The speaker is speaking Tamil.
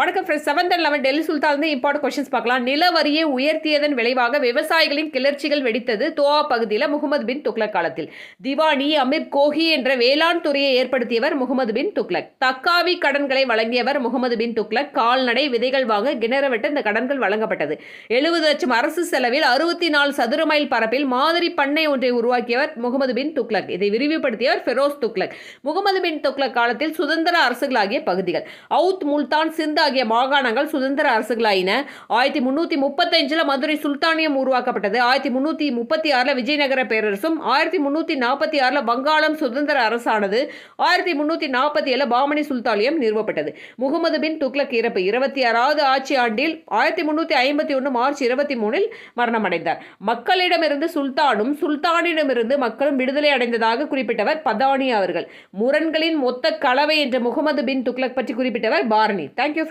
வணக்கம் friends seventh and eleven Delhi Sultan வந்து இம்பார்ட்டன் கொஸ்டின்ஸ் பார்க்கலாம். நில வரியை உயர்த்தியதன் விளைவாக விவசாயிகளின் கிளர்ச்சிகள் வெடித்தது தோவா பகுதியில் முகமது பின் துக்ளக் காலத்தில். திவானி அமீர் கோஹி என்ற வேளாண் துறையை ஏற்படுத்தியவர் முகமது பின் துக்ளக். தக்காவி கடன்களை வழங்கியவர் முகமது பின் துக்ளக். கால்நடை விதைகள் வாங்க கிணறவிட்டு இந்த கடன்கள் வழங்கப்பட்டது. எழுபது லட்சம் அரசு செலவில் அறுபத்தி நாலு சதுர மைல் பரப்பில் மாதிரி பண்ணை ஒன்றை உருவாக்கியவர் முகமது பின் துக்ளக். இதை விரிவுபடுத்தியவர் ஃபெரோஸ் துக்ளக். முகமது பின் துக்ளக் காலத்தில் சுதந்திர அரசுகளாகிய பகுதிகள். அவுத் முல்தான் சிந்தா ஆகிய மாகாணங்கள் சுதந்திர அரசுகளாயின. ஆயிரத்தி முன்னூத்தி முப்பத்தஞ்சில் மதுரை சுல்தானியம் உருவாக்கப்பட்டது. ஆயிரத்தி முன்னூத்தி முப்பத்தி ஆறில் விஜயநகர பேரரசும் ஆயிரத்தி முன்னூத்தி நாற்பத்தி ஆறுல வங்காளம் சுதந்திர அரசானது ஆயிரத்தி முன்னூத்தி நாற்பத்தி ஏழு பாமணி சுல்தானியம் நிறுவப்பட்டது. முகமது பின் துக்ளக் இறப்பு இருபத்தி ஆறாவது ஆட்சி ஆண்டில் ஆயிரத்தி முன்னூத்தி ஐம்பத்தி ஒன்று மார்ச் இருபத்தி மூணில் மரணமடைந்தார். மக்களிடமிருந்து சுல்தானும் சுல்தானிடமிருந்து மக்களும் விடுதலை அடைந்ததாக குறிப்பிட்டவர் பதானி அவர்கள். முரண்களின் மொத்த கலவை என்ற முகமது பின் துக்ளக் பற்றி குறிப்பிட்டவர் பாரணி. தேங்க்யூ